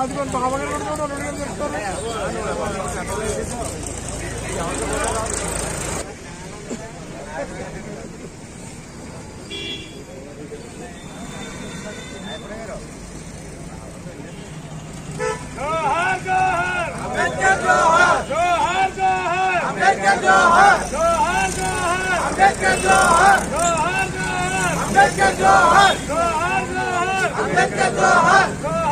అది కొంత అవగాహన పెట్టుకోవడం రెండు గంటలు చెప్తారు अंबेडकर जोहर अंबेडकर जोहर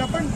आपण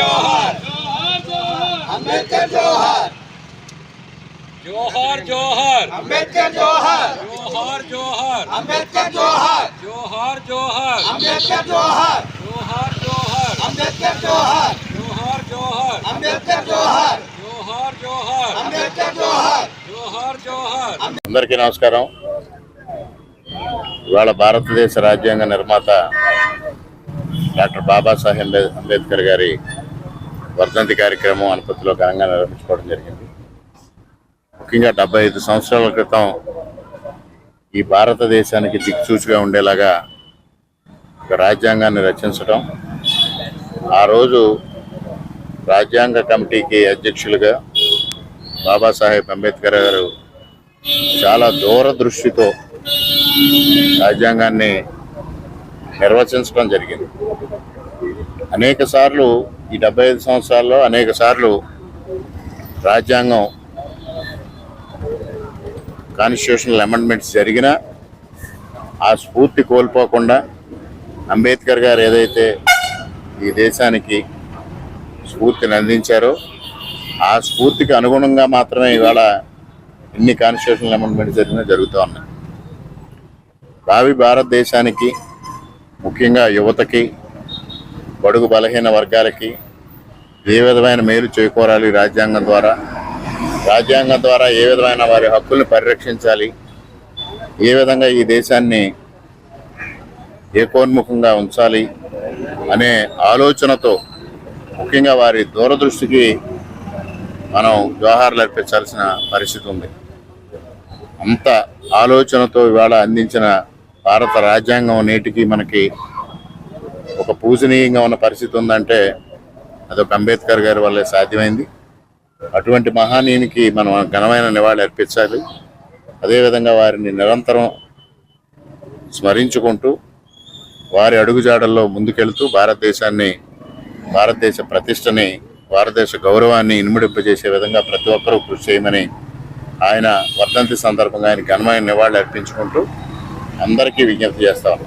जोहर। अंबेडकर जोहर। जोहर जोहर। अंबेडकर जोहर। जोहर जोहर। अंबेडकर जोहर। जोहर जोहर। अंबेडकर जोहर। जोहर जोहर। अंबेडकर जोहर। जोहर जोहर। अंबेडकर जोहर। जोहर जोहर। अंबेडकर जोहर। जोहर जोहर। అందరికీ నమస్కారం. ఇవాళ భారతదేశ రాజ్యాంగ నిర్మాత డాక్టర్ బాబాసాహెబ్ అంబేద్కర్ గారి వర్ధంతి కార్యక్రమం అనుపతిలో ఘనంగా నిర్వహించుకోవడం జరిగింది. ముఖ్యంగా డెబ్బై ఐదు సంవత్సరాల క్రితం ఈ భారతదేశానికి దిక్సూచిగా ఉండేలాగా ఒక రాజ్యాంగాన్ని రచించడం. ఆ రోజు రాజ్యాంగ కమిటీకి అధ్యక్షులుగా బాబాసాహెబ్ అంబేద్కర్ గారు చాలా దూరదృష్టితో రాజ్యాంగాన్ని నిర్వచించడం జరిగింది. అనేక సార్లు ఈ డెబ్బై ఐదు సంవత్సరాల్లో అనేక సార్లు రాజ్యాంగం కాన్స్టిట్యూషనల్ అమెండ్మెంట్స్ జరిగినా ఆ స్ఫూర్తి కోల్పోకుండా అంబేద్కర్ గారు ఏదైతే ఈ దేశానికి స్ఫూర్తిని అందించారో ఆ స్ఫూర్తికి అనుగుణంగా మాత్రమే ఇవాళ ఇన్ని కాన్స్టిట్యూషనల్ అమెండ్మెంట్స్ జరిగినా జరుగుతూ ఉన్నాయి. భావి భారతదేశానికి ముఖ్యంగా యువతకి బడుగు బలహీన వర్గాలకి ఏ విధమైన మేలు చేకూరాలి రాజ్యాంగం ద్వారా? రాజ్యాంగం ద్వారా ఏ విధమైన వారి హక్కుల్ని పరిరక్షించాలి? ఏ విధంగా ఈ దేశాన్ని ఏకోన్ముఖంగా ఉంచాలి అనే ఆలోచనతో ముఖ్యంగా వారి దూరదృష్టికి మనం జోహార్లు అర్పించాల్సిన పరిస్థితి ఉంది. అంత ఆలోచనతో ఇవాళ అందించిన భారత రాజ్యాంగం నేటికి మనకి ఒక పూజనీయంగా ఉన్న పరిస్థితి ఉందంటే అదొక అంబేద్కర్ గారి వల్లే సాధ్యమైంది. అటువంటి మహానీయునికి మనం ఘనమైన నివాళి అర్పించాలి. అదేవిధంగా వారిని నిరంతరం స్మరించుకుంటూ వారి అడుగుజాడల్లో ముందుకెళ్తూ భారతదేశాన్ని భారతదేశ ప్రతిష్టని భారతదేశ గౌరవాన్ని ఇనుముడింపజేసే విధంగా ప్రతి ఒక్కరూ కృషి చేయమని ఆయన వర్ధంతి సందర్భంగా ఆయన ఘనమైన నివాళులు అర్పించుకుంటూ అందరికీ విజ్ఞప్తి చేస్తా